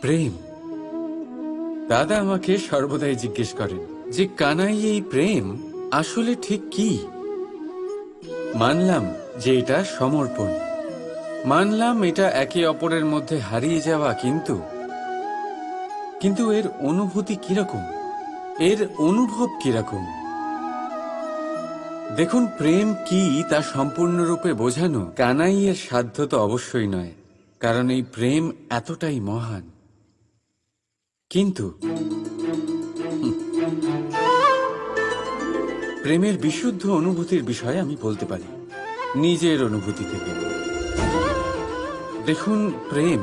প্রেম। দাদা আমাকে সর্বদাই জিজ্ঞেস করেন যে, কানাই এই প্রেম আসলে ঠিক কি? মানলাম যে এটা সমর্পণ। মানলাম এটা একে অপরের মধ্যে হারিয়ে যাওয়া কিন্তু। কিন্তু এর অনুভূতি কীরকম? এর অনুভব কীরকম? দেখুন, প্রেম কি তা সম্পূর্ণরূপে বোঝানো কানাইয়ের সাধ্য তো অবশ্যই নয়। কারণ এই প্রেম এতটাই মহান। কিন্তু প্রেমের বিশুদ্ধ অনুভূতির বিষয়ে আমি বলতে পারি, নিজের অনুভূতি থেকে। দেখুন, প্রেম।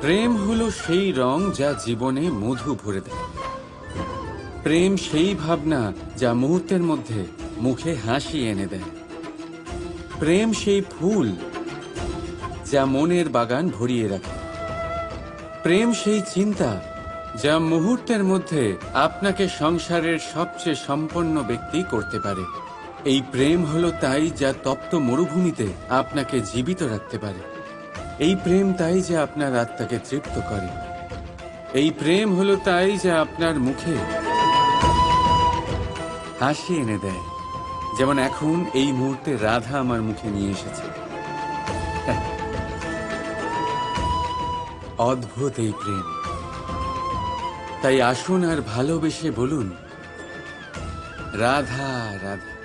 প্রেম হলো সেই রং যা জীবনে মধু ভরে দেয়। প্রেম সেই ভাবনা যা মুহূর্তের মধ্যে মুখে হাসি এনে দেয়। প্রেম সেই ফুল যা মনের বাগান ভরিয়ে রাখে। প্রেম সেই চিন্তা যা মুহূর্তের মধ্যে আপনাকে সংসারের সবচেয়ে সম্পন্ন ব্যক্তি করতে পারে। এই প্রেম হলো তাই যা তপ্ত মরুভূমিতে আপনাকে জীবিত রাখতে পারে। এই প্রেম তাই যা আপনার আত্মাকে তৃপ্ত করে। এই প্রেম হলো তাই যা আপনার মুখে হাসি এনে দেয়। যেমন এখন এই মুহূর্তে রাধা আমার মুখে নিয়ে এসেছে। অদ্ভুত এই প্রেম। তাই আসুন আর ভালোবেসে বলুন রাধা রাধা।